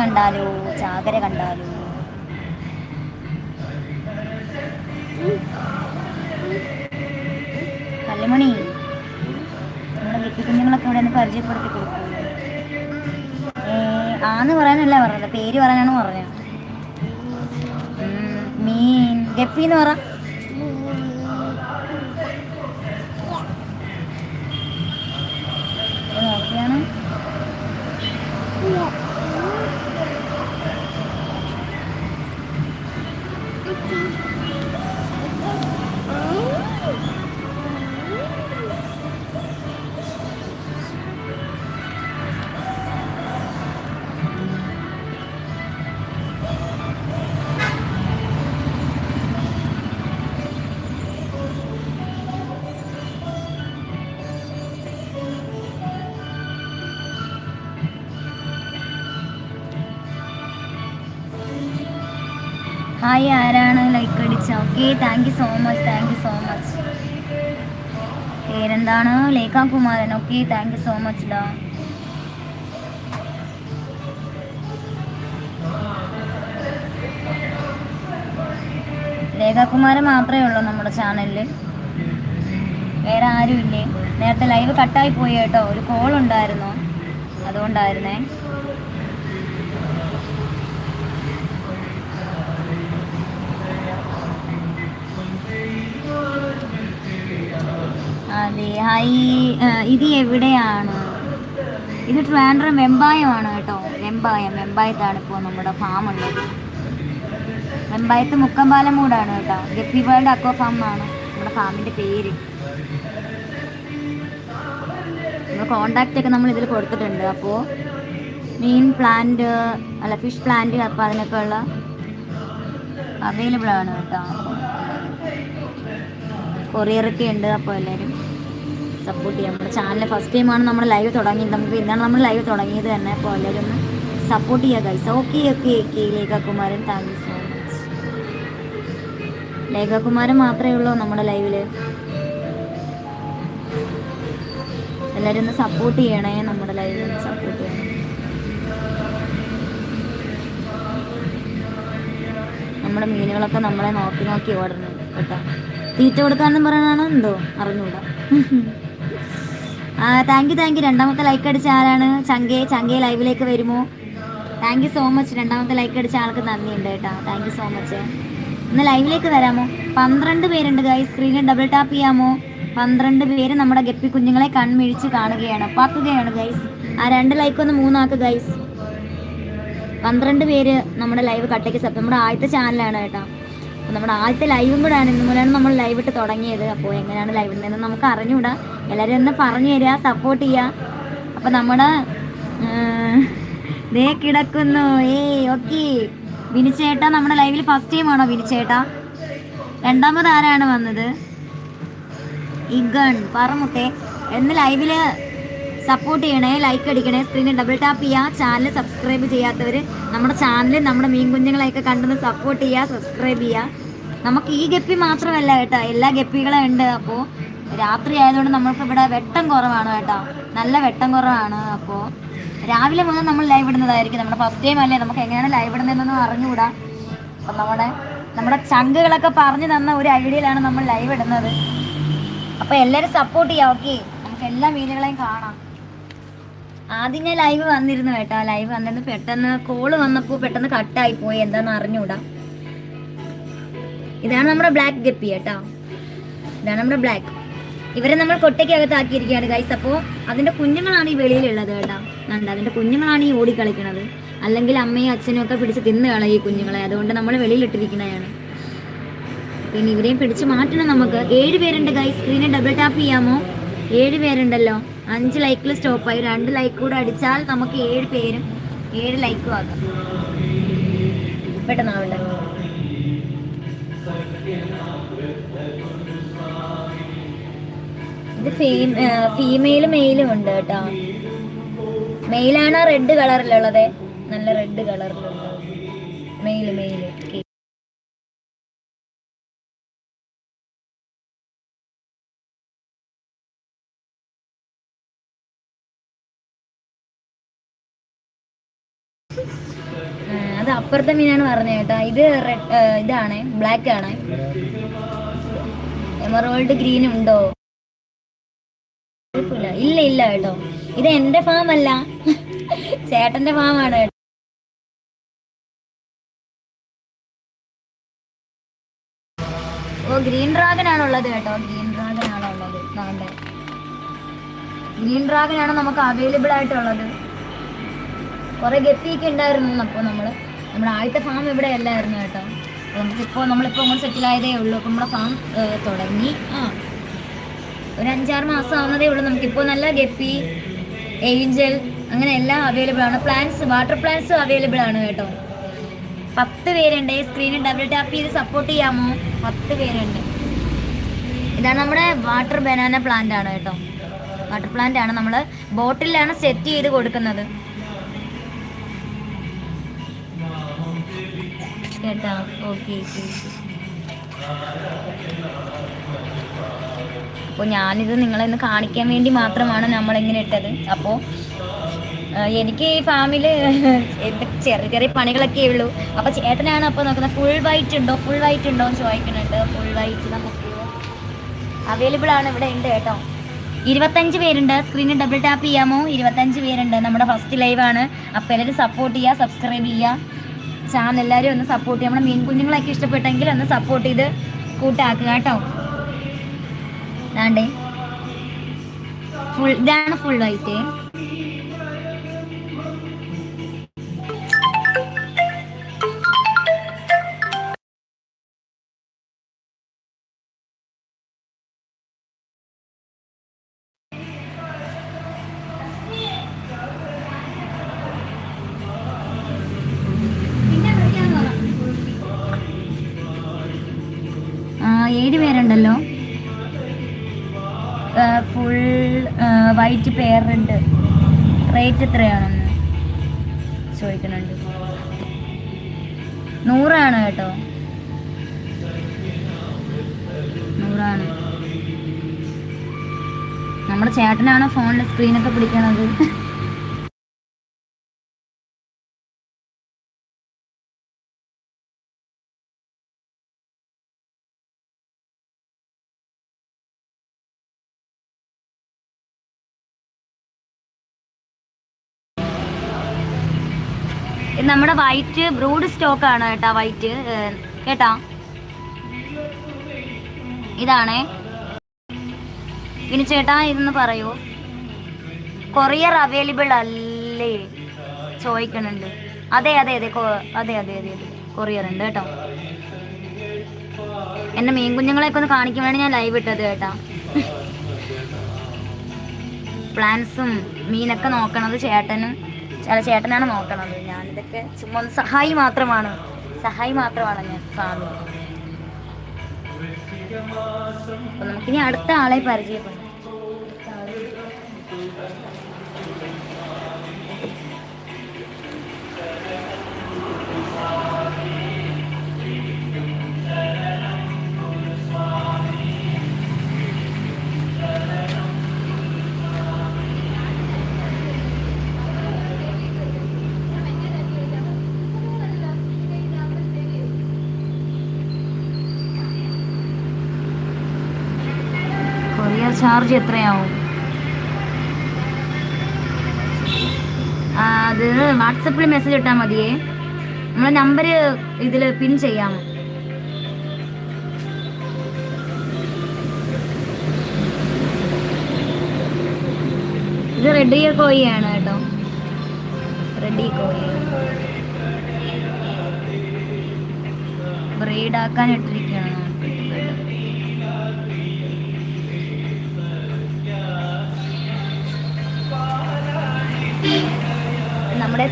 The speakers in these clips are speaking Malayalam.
കണ്ടാലോ? ചാകര കണ്ടാലോ? കല്ലുമണി നമ്മുടെ ഗപ്പി കുഞ്ഞുങ്ങളൊക്കെ ഇവിടെ നിന്ന് പരിചയപ്പെടുത്തി കൊടുക്കും. ആന്ന് പറയാനല്ല പറഞ്ഞത് പേര് പറയാനാണ് പറഞ്ഞത്. മീൻ ഗപ്പി എന്ന് പറ. ഹായ് ആരാണ്? ലൈക്ക് അടിച്ച. Okay thank you so much thank you so much പേരെന്താണ്? Lekha Kumaran. Okay thank you so much ഡാ. രേഖാകുമാരൻ മാത്രമേ ഉള്ളൂ നമ്മുടെ ചാനലിൽ വേറെ ആരും ഇല്ലേ നേരത്തെ ലൈവ് കട്ടായി പോയി കേട്ടോ. ഒരു കോൾ ഉണ്ടായിരുന്നു. അതുകൊണ്ടായിരുന്നേ. ഹായ്. ഇത് എവിടെയാണ്? ഇത് ട്രിവാൻഡ്രം വെമ്പായമാണ് കേട്ടോ. വെമ്പായം വെമ്പായത്താണ് ഇപ്പോൾ നമ്മുടെ ഫാം ഉള്ളത്. വെമ്പായത്ത് മുക്കമ്പാലം മൂടാണ് കേട്ടോ. ഗപ്പി വേൾഡ് അക്വ ഫാം ആണ്. നമ്മുടെ ഫാമിന്റെ പേര്. കോണ്ടാക്റ്റ് ഒക്കെ നമ്മൾ ഇതിൽ കൊടുത്തിട്ടുണ്ട്. അപ്പോൾ മീൻ പ്ലാന്റ് അല്ല ഫിഷ് പ്ലാന്റ് അപ്പോൾ അതിനൊക്കെ ഉള്ള അവൈലബിൾ ആണ് കേട്ടോ. കൊറിയറൊക്കെ ഉണ്ട് അപ്പോൾ എല്ലാവരും സപ്പോർട്ട് ചെയ്യാം. നമ്മുടെ ചാനൽ ഫസ്റ്റ് ടൈമാണ് നമ്മൾ ലൈവ് തുടങ്ങിയത്. നമുക്ക് ഇന്നാണ് നമ്മൾ ലൈവ് തുടങ്ങിയത് തന്നെ. അപ്പോൾ എല്ലാവരും ഒന്ന് സപ്പോർട്ട് ചെയ്യുക guys okay okay okay Lekhakumaran thank you so much Lekhakumaran മാത്രമേ ഉള്ളൂ നമ്മുടെ ലൈവിൽ എല്ലാവരും ഒന്ന് സപ്പോർട്ട് ചെയ്യണേ നമ്മുടെ ലൈവിൽ ഒന്ന് സപ്പോർട്ട് ചെയ്യണം. നമ്മുടെ മീനുകളൊക്കെ നമ്മളെ നോക്കി നോക്കി ഓടണം കേട്ടോ. തീറ്റ കൊടുക്കാന്ന് പറയണാണോ എന്തോ? അറിഞ്ഞൂടാ. താങ്ക് യു താങ്ക് യു രണ്ടാമത്തെ ലൈക്ക് അടിച്ച ആരാണ്? ചങ്കെ ചങ്കെ ലൈവിലേക്ക് വരുമോ? താങ്ക് യു സോ മച്ച് രണ്ടാമത്തെ ലൈക്ക് അടിച്ച ആൾക്ക് നന്ദിയുണ്ട് കേട്ടോ. താങ്ക് യു സോ മച്ച് ഇന്ന് ലൈവിലേക്ക് വരാമോ? പന്ത്രണ്ട് പേരുണ്ട് ഗൈ സ്ക്രീനിൽ ഡബിൾ ടാപ്പ് ചെയ്യാമോ? പന്ത്രണ്ട് പേര് നമ്മുടെ ഗപ്പി കുഞ്ഞുങ്ങളെ കൺമിഴിച്ച് കാണുകയാണ് പാക്കുകയാണ് ഗൈസ് ആ രണ്ട് ലൈക്ക് ഒന്ന് മൂന്നാക്ക് ഗൈസ് പന്ത്രണ്ട് പേര് നമ്മുടെ ലൈവ് കട്ടയ്ക്ക് സബ് നമ്മുടെ ആദ്യത്തെ ചാനലാണ് കേട്ടോ. നമ്മുടെ ആദ്യത്തെ ലൈവും കൂടെ ആണ് ഇന്ന് നമ്മൾ ലൈവ് ഇട്ട് തുടങ്ങിയത്. അപ്പോൾ എങ്ങനെയാണ് ലൈവ് ഇടുന്നതെന്ന് നമുക്ക് അറിഞ്ഞുകൂടാ. എല്ലാവരും ഒന്ന് പറഞ്ഞു തരിക സപ്പോർട്ട് ചെയ്യുക. അപ്പോൾ നമ്മുടെ ദേ കിടക്കുന്നു. ഏയ് ഓക്കെ. വിനിച്ചേട്ടാ നമ്മുടെ ലൈവിൽ ഫസ്റ്റ് ടൈം ആണോ വിനിച്ചേട്ടാ? രണ്ടാമത് ആരാണ് വന്നത്? ഇഗൺ പറമുട്ടെ എന്ന് ലൈവിൽ സപ്പോർട്ട് ചെയ്യണേ ലൈക്ക് അടിക്കണേ സ്ക്രീനിൽ ഡബിൾ ടാപ്പ് ചെയ്യുക ചാനൽ സബ്സ്ക്രൈബ് ചെയ്യാത്തവർ നമ്മുടെ ചാനൽ നമ്മുടെ മീൻ കുഞ്ഞുങ്ങളെയൊക്കെ കണ്ടെന്ന് സപ്പോർട്ട് ചെയ്യുക സബ്സ്ക്രൈബ് ചെയ്യുക നമുക്ക് ഈ ഗപ്പി മാത്രമല്ല കേട്ടോ എല്ലാ ഗപ്പികളും ഉണ്ട്. അപ്പോൾ രാത്രി ആയതുകൊണ്ട് നമ്മൾക്ക് ഇവിടെ വെട്ടം കുറവാണ് കേട്ടോ. നല്ല വെട്ടം കുറവാണ്. അപ്പോൾ രാവിലെ മുതൽ നമ്മൾ ലൈവ് ഇടുന്നതായിരിക്കും. നമ്മുടെ ഫസ്റ്റ് ടൈം അല്ലേ? നമുക്ക് എങ്ങനെയാണ് ലൈവ് ഇടുന്നതെന്നൊന്നും അറിഞ്ഞുകൂടാ. അപ്പം നമ്മുടെ നമ്മുടെ ചങ്കുകളൊക്കെ പറഞ്ഞു തന്ന ഒരു ഐഡിയയിലാണ് നമ്മൾ ലൈവ് ഇടുന്നത്. അപ്പോൾ എല്ലാവരും സപ്പോർട്ട് ചെയ്യാം ഓക്കെ നമുക്ക് എല്ലാ മീനുകളെയും കാണാം. ആദ്യം ഞാൻ ലൈവ് വന്നിരുന്നു കേട്ടോ. ലൈവ് വന്നിരുന്നു. പെട്ടെന്ന് കോൾ വന്നപ്പോൾ പെട്ടെന്ന് കട്ടായി പോയി. എന്താന്ന് അറിഞ്ഞൂടാ. ഇതാണ് നമ്മുടെ ബ്ലാക്ക് ഗപ്പി കേട്ടോ. ഇതാണ് നമ്മുടെ ബ്ലാക്ക് ഇവരെ നമ്മൾ കൊട്ടയ്ക്കകത്താക്കിയിരിക്കുകയാണ് ഗൈസ് അപ്പോൾ അതിന്റെ കുഞ്ഞുങ്ങളാണ് ഈ വെളിയിലുള്ളത് കേട്ടോ. കണ്ട? അതിന്റെ കുഞ്ഞുങ്ങളാണ് ഈ ഓടിക്കളിക്കണത്. അല്ലെങ്കിൽ അമ്മയും അച്ഛനും ഒക്കെ പിടിച്ച് തിന്ന് കളയും ഈ കുഞ്ഞുങ്ങളെ. അതുകൊണ്ട് നമ്മൾ വെളിയിലിട്ടിരിക്കുന്നതാണ്. പിന്നെ ഇവരെയും പിടിച്ച് മാറ്റണം നമുക്ക്. ഏഴ് പേരുണ്ട് ഗൈസ് സ്ക്രീനിൽ ഡബിൾ ടാപ്പ് ചെയ്യാമോ? ഏഴ് പേരുണ്ടല്ലോ. അഞ്ച് ലൈക്കിൽ സ്റ്റോപ്പായി. രണ്ട് ലൈക്ക് കൂടെ അടിച്ചാൽ നമുക്ക് ഏഴ് പേരും ഏഴ് ലൈക്കും ആക്കാം പെട്ടെന്നാവട്ടെ ഇത് ഫീമെയിലും മെയിലും ഉണ്ട് കേട്ടോ. മെയിലാണ് റെഡ് കളറിലുള്ളത്? നല്ല റെഡ് കളറിലുള്ളത് മെയിൽ മെയിൽ. അപ്പുറത്തെ മീനാണ് പറഞ്ഞത് കേട്ടോ. ഇത് റെഡ് ഇതാണ് ബ്ലാക്ക് ആണ്. എമറോൾഡ് ഗ്രീൻ ഉണ്ടോ? ഇല്ല ഇല്ല കേട്ടോ. ഇത് എന്റെ ഫാം അല്ല. ചേട്ടന്റെ ഫാമാണ് കേട്ടോ. ഓ ഗ്രീൻ ഡ്രാഗൺ ആണുള്ളത് കേട്ടോ. ഗ്രീൻ ഡ്രാഗൺ ആണുള്ളത്. വേണ്ടേ ഗ്രീൻ ഡ്രാഗൺ ആണ് നമുക്ക് അവൈലബിൾ ആയിട്ടുള്ളത്. കുറെ ഗപ്പിയൊക്കെ ഉണ്ടായിരുന്നു അപ്പോൾ നമ്മൾ നമ്മുടെ ആദ്യത്തെ ഫാം ഇവിടെ അല്ലായിരുന്നു കേട്ടോ. നമുക്കിപ്പോൾ നമ്മളിപ്പോൾ സെറ്റിൽ ആയതേ ഉള്ളൂ. അപ്പോൾ നമ്മുടെ ഫാം തുടങ്ങി. ആ. ഒരു അഞ്ചാറ് മാസം ആവുന്നതേ ഉള്ളൂ. നമുക്കിപ്പോൾ നല്ല ഗപ്പി ഏഞ്ചൽ അങ്ങനെ എല്ലാം അവൈലബിൾ ആണ്. പ്ലാന്റ്സ് വാട്ടർ പ്ലാന്റ്സും അവൈലബിൾ ആണ് കേട്ടോ. പത്ത് പേരുണ്ട്. സ്ക്രീനിൽ ഡബിൾ ടാപ്പ് ചെയ്ത് സപ്പോർട്ട് ചെയ്യാമോ? പത്ത് പേരുണ്ട്. ഇതാണ് നമ്മുടെ വാട്ടർ ബനാന പ്ലാന്റ് ആണ് കേട്ടോ. വാട്ടർ പ്ലാന്റ് ആണ് നമ്മൾ ബോട്ടിലാണ് സെറ്റ് ചെയ്ത് കൊടുക്കുന്നത്. കേട്ടോ. ഓക്കെ അപ്പോൾ ഞാനിത് നിങ്ങളെന്ന് കാണിക്കാൻ വേണ്ടി മാത്രമാണ് നമ്മളിങ്ങനെ ഇട്ടത്. അപ്പോൾ എനിക്ക് ഈ ഫാമിൽ ചെറിയ ചെറിയ പണികളൊക്കെ ഉള്ളൂ. അപ്പോൾ ചേട്ടനാണ് അപ്പോൾ നോക്കുന്നത് ഫുൾ വൈറ്റ് ഉണ്ടോ? ഫുൾ വൈറ്റ് ഉണ്ടോ എന്ന് ചോദിക്കുന്നുണ്ട്. ഫുൾ വൈറ്റ് നമുക്ക് അവൈലബിൾ ആണ് ഇവിടെ ഉണ്ട് കേട്ടോ. ഇരുപത്തഞ്ച് പേരുണ്ട്. സ്ക്രീനിൽ ഡബിൾ ടാപ്പ് ചെയ്യാമോ? ഇരുപത്തഞ്ച് പേരുണ്ട്. നമ്മുടെ ഫസ്റ്റ് ലൈവാണ് അപ്പോൾ എല്ലാവരും സപ്പോർട്ട് ചെയ്യുക സബ്സ്ക്രൈബ് ചെയ്യുക. ചാനൽ എല്ലാവരും ഒന്ന് സപ്പോർട്ട് ചെയ്യും നമ്മുടെ മീൻ കുഞ്ഞുങ്ങളൊക്കെ ഇഷ്ടപ്പെട്ടെങ്കിൽ ഒന്ന് സപ്പോർട്ട് ചെയ്ത് കൂട്ടാക്കുക കേട്ടോ. ഫുൾ ഇതാണ് ഫുൾ വൈറ്റ് ഏഴ് പേരുണ്ടല്ലോ. ഫുൾ വൈറ്റ് പേരുണ്ട്. റേറ്റ് എത്രയാണെന്ന് ചോദിക്കുന്നുണ്ട് നൂറാണ് കേട്ടോ. നൂറാണ്. നമ്മുടെ ചേട്ടനാണ് ഫോണിൽ സ്ക്രീനൊക്കെ പിടിക്കണത്? നമ്മുടെ വൈറ്റ് ബ്രൂഡ് സ്റ്റോക്ക് ആണ് കേട്ടാ വൈറ്റ് കേട്ടാ? ഇതാണേ. ഇനി ചേട്ടാ ഇതെന്ന് പറയൂ. കൊറിയർ അവൈലബിൾ അല്ലേ? ചോദിക്കണുണ്ട്. അതെ അതെ അതെ അതെ അതെ അതെ അതെ. കൊറിയർ ഉണ്ട് കേട്ടോ. എന്റെ മീൻ കുഞ്ഞുങ്ങളെയൊക്കെ ഒന്ന് കാണിക്കാൻ വേണ്ടി ഞാൻ ലൈവ് ഇട്ടത് കേട്ടാ. പ്ലാൻസും മീനൊക്കെ നോക്കണത് ചേട്ടനും ചില ചേട്ടനാണ് നോക്കണത്. ഞാനിതൊക്കെ ചുമ്മാ ഒന്ന് സഹായി മാത്രമാണ്. സഹായി മാത്രമാണ് ഞാൻ ഫാമിലി. അപ്പൊ നമുക്കിനി അടുത്ത ആളെ പരിചയപ്പെടാം ചാർജ് എത്രയാവും? അത് വാട്സപ്പിൽ മെസ്സേജ് ഇട്ടാൽ മതിയേ. നമ്മളെ നമ്പർ ഇതിൽ പിൻ ചെയ്യാം. ഇത് റെഡി കോയിയാണ് കേട്ടോ. റെഡി കോയി. ബ്രീഡ് ആക്കാൻ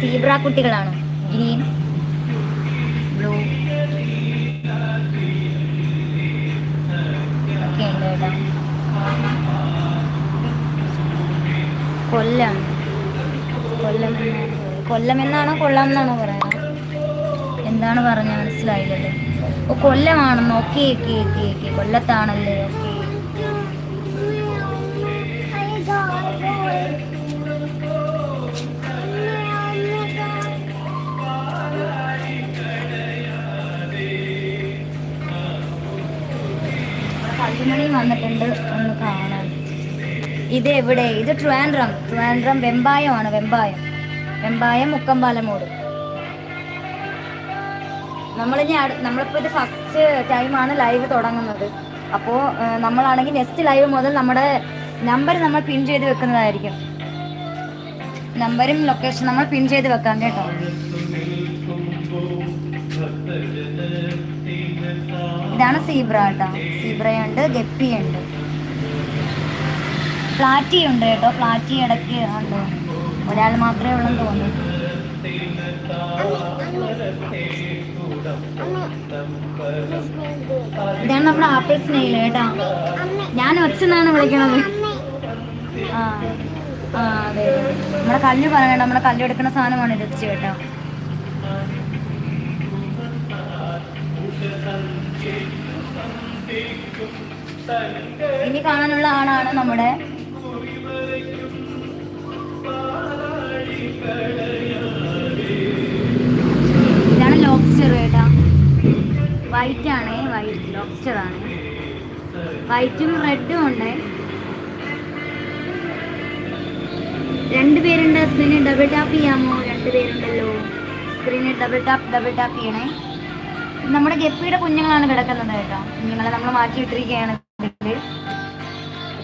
സീബ്ര കുട്ടികളാണ് ഗ്രീൻ ബ്ലൂ കൊല്ലം. കൊല്ലം കൊല്ലം എന്നാണോ കൊല്ലം എന്നാണോ പറയുന്നത്? എന്താണ് പറഞ്ഞ മനസ്സിലായില്ലേ ഓ കൊല്ലമാണെന്ന്. Okay okay okay okay. കൊല്ലത്താണല്ലേ? Okay. ഇത് എവിടെ ഇത് ട്രിവാൻഡ്രം. ട്രിവാൻഡ്രം വെമ്പായമാണ് വെമ്പായം. വെമ്പായം മുക്കമ്പാലമൂട്. നമ്മളിനി നമ്മളിപ്പോൾ ഇത് ഫസ്റ്റ് ടൈമാണ് ലൈവ് തുടങ്ങുന്നത്. അപ്പോൾ നമ്മളാണെങ്കിൽ നെക്സ്റ്റ് ലൈവ് മുതൽ നമ്മുടെ നമ്പർ നമ്മൾ പിൻ ചെയ്ത് വെക്കുന്നതായിരിക്കും. നമ്പറും ലൊക്കേഷൻ നമ്മൾ പിൻ ചെയ്ത് വെക്കാം കേട്ടോ. ഇതാണ് സീബ്ര കേട്ടോ. സീബ്രയുണ്ട് ഗപ്പിയുണ്ട്. പ്ലാറ്റി ഉണ്ട് കേട്ടോ പ്ലാറ്റി ഇടയ്ക്ക് ഉണ്ട്. ഒരാൾ മാത്രമേ ഉള്ളെന്ന് തോന്നുന്നു. ഇതാണ് നമ്മുടെ ആപ്പിൾ സ്നേഹിൽ കേട്ടോ. ഞാൻ ഒച്ചെന്നാണ് വിളിക്കണത്. ആ അതെ. നമ്മുടെ കല്ല് പറയണ്ട നമ്മുടെ കല്ല് എടുക്കുന്ന സാധനമാണ് ഇത് ഒച്ചു കേട്ടോ. ഇനി കാണാനുള്ള ആളാണ് നമ്മുടെ ഇതാണ് ലോബ്സ്റ്റർ കേട്ടോ. വൈറ്റ് ആണ് വൈറ്റ് ലോബ്സ്റ്റർ ആണ്. വൈറ്റും റെഡും ഉണ്ട്. രണ്ട് പേരുണ്ട് സ്ക്രീനിൽ ഡബിൾ ടാപ്പ് ചെയ്യാമോ? രണ്ട് പേരുണ്ടല്ലോ. സ്ക്രീനിൽ ഡബിൾ ടാപ്പ് ഡബിൾ ടാപ്പ് ചെയ്യണേ. നമ്മുടെ ഗപ്പിയുടെ കുഞ്ഞുങ്ങളാണ് കിടക്കുന്നത് കേട്ടോ. കുഞ്ഞുങ്ങളെ നമ്മൾ മാറ്റി ഇട്ടിരിക്കുകയാണ്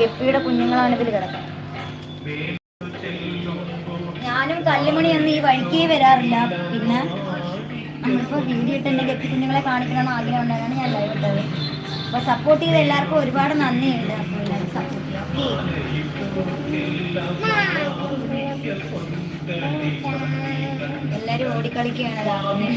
ഗപ്പിയുടെ കുഞ്ഞുങ്ങളാണ് ഇതിൽ കിടക്കുന്നത്. കല്ലുമണി ഒന്നും ഈ വഴിക്കേ വരാറില്ല. പിന്നെ നമ്മളിപ്പോൾ വീഡിയോ ഇട്ട് എന്റെ ഗപ്പി കുഞ്ഞുങ്ങളെ കാണിക്കണം ആഗ്രഹം ഉണ്ടായാണ് ഞാൻ ലൈവ് ഇട്ടത്. അപ്പോൾ സപ്പോർട്ട് ചെയ്ത എല്ലാവർക്കും ഒരുപാട് നന്ദിയുണ്ട്. അപ്പോൾ സപ്പോർട്ട് എല്ലാവരും ഓടിക്കളിക്കുകയാണ് രാവിലെ